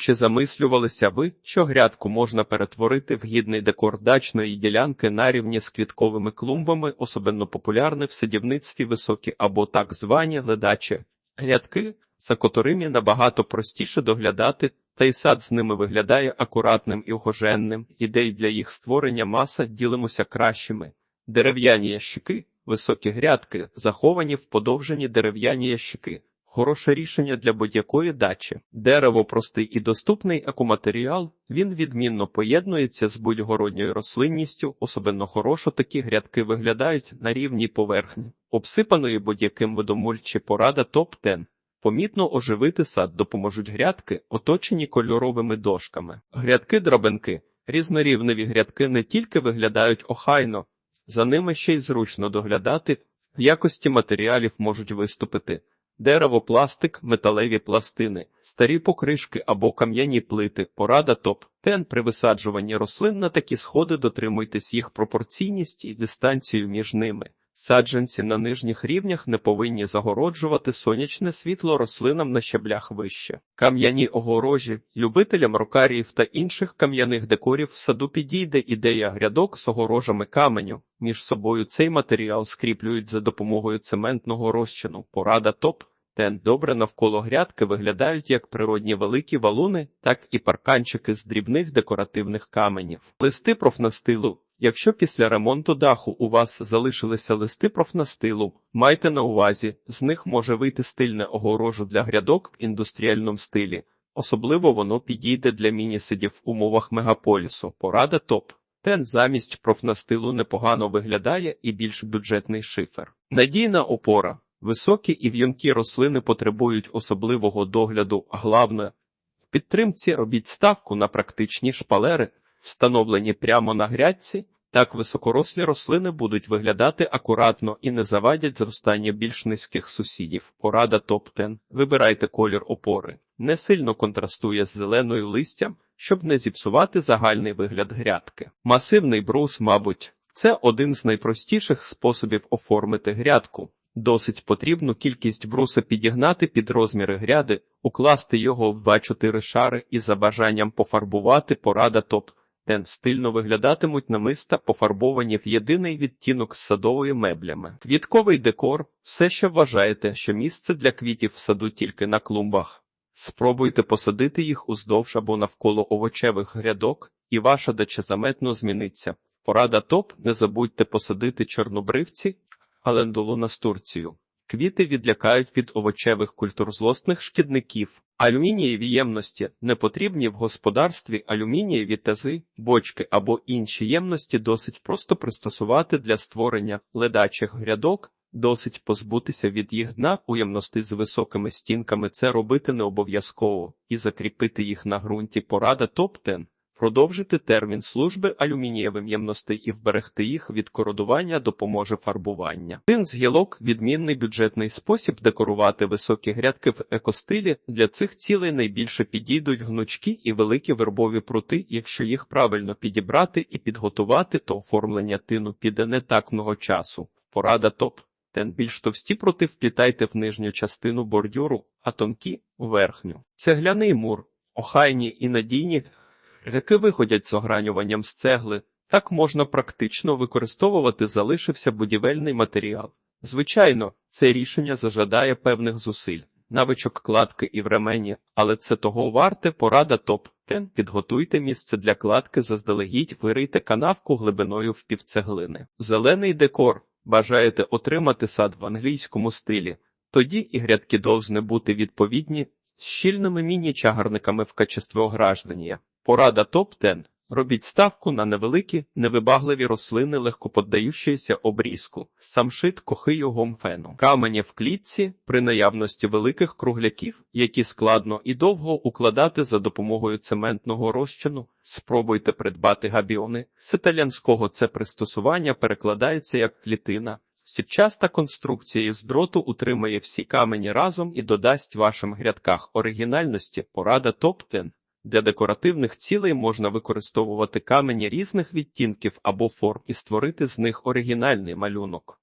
Чи замислювалися ви, що грядку можна перетворити в гідний декор дачної ділянки на рівні з квітковими клумбами, особливо популярні в садівництві високі або так звані ледачі грядки, за котрими набагато простіше доглядати, та й сад з ними виглядає акуратним і ухоженним. Ідей для їх створення маса ділимося кращими. Дерев'яні ящики, високі грядки, заховані в подовжені дерев'яні ящики. Хороше рішення для будь-якої дачі. Дерево простий і доступний екоматеріал, він відмінно поєднується з будь-городньою рослинністю, особливо хорошо такі грядки виглядають на рівній поверхні, обсипаної будь-яким видом порада топ-10. Помітно оживити сад допоможуть грядки, оточені кольоровими дошками. Грядки-драбинки. Різнорівневі грядки не тільки виглядають охайно, за ними ще й зручно доглядати, в якості матеріалів можуть виступити дерево, пластик, металеві пластини, старі покришки або кам'яні плити, порада топ. Тен при висаджуванні рослин на такі сходи дотримуйтесь їх пропорційність і дистанцію між ними. Саджанці на нижніх рівнях не повинні загороджувати сонячне світло рослинам на щаблях вище. Кам'яні огорожі, любителям рокаріїв та інших кам'яних декорів в саду підійде ідея грядок з огорожами каменю. Між собою цей матеріал скріплюють за допомогою цементного розчину. Порада топ. Тен добре навколо грядки виглядають як природні великі валуни, так і парканчики з дрібних декоративних каменів. Листи профнастилу. Якщо після ремонту даху у вас залишилися листи профнастилу, майте на увазі, з них може вийти стильне огорожу для грядок в індустріальному стилі. Особливо воно підійде для міні-сидів в умовах мегаполісу. Порада топ. Тен замість профнастилу непогано виглядає і більш бюджетний шифер. Надійна опора. Високі і в'юнкі рослини потребують особливого догляду, головне, в підтримці робіть ставку на практичні шпалери, встановлені прямо на грядці, так високорослі рослини будуть виглядати акуратно і не завадять зростання більш низьких сусідів. Порада топ-10. Вибирайте колір опори. Не сильно контрастує з зеленою листям, щоб не зіпсувати загальний вигляд грядки. Масивний брус, мабуть, це один з найпростіших способів оформити грядку. Досить потрібну кількість бруса підігнати під розміри гряди, укласти його в 2-4 шари і за бажанням пофарбувати порада топ. Тен стильно виглядатимуть намиста, пофарбовані в єдиний відтінок з садовими меблями. Квітковий декор все ще вважаєте, що місце для квітів в саду тільки на клумбах. Спробуйте посадити їх уздовж або навколо овочевих грядок, і ваша дача заметно зміниться. Порада топ, не забудьте посадити чорнобривці, алендулу настурцію. Квіти відлякають від овочевих культур злосних шкідників. Алюмінієві ємності не потрібні в господарстві алюмінієві тези, бочки або інші ємності досить просто пристосувати для створення ледачих грядок, досить позбутися від їх дна у ємності з високими стінками. Це робити не обов'язково і закріпити їх на ґрунті порада топ-10. Продовжити термін служби алюмінієвим ємностей і вберегти їх від кородування допоможе фарбування. Один з гілок відмінний бюджетний спосіб декорувати високі грядки в екостилі. Для цих цілей найбільше підійдуть гнучкі і великі вербові прути. Якщо їх правильно підібрати і підготувати, то оформлення тину піде не так много часу. Порада топ. Тен більш товсті прути вплітайте в нижню частину бордюру, а тонкі у верхню. Цегляний мур, охайні і надійні. Греки виходять з огранюванням з цегли, так можна практично використовувати залишився будівельний матеріал. Звичайно, це рішення зажадає певних зусиль, навичок кладки і времені, але це того варте порада топ. Тен підготуйте місце для кладки заздалегідь, вирийте канавку глибиною в півцеглини. Зелений декор. Бажаєте отримати сад в англійському стилі, тоді і грядки довжні бути відповідні з щільними міні-чагарниками в качестві ограждення. Порада топ-10. Робіть ставку на невеликі, невибагливі рослини, легко поддаючися обрізку, самшит кохию гомфену, камені в клітці при наявності великих кругляків, які складно і довго укладати за допомогою цементного розчину. Спробуйте придбати габіони. З італянського це пристосування перекладається як клітина. Сітчаста конструкція з дроту утримає всі камені разом і додасть вашим грядках оригінальності. Порада топ-10. Для декоративних цілей можна використовувати камені різних відтінків або форм і створити з них оригінальний малюнок.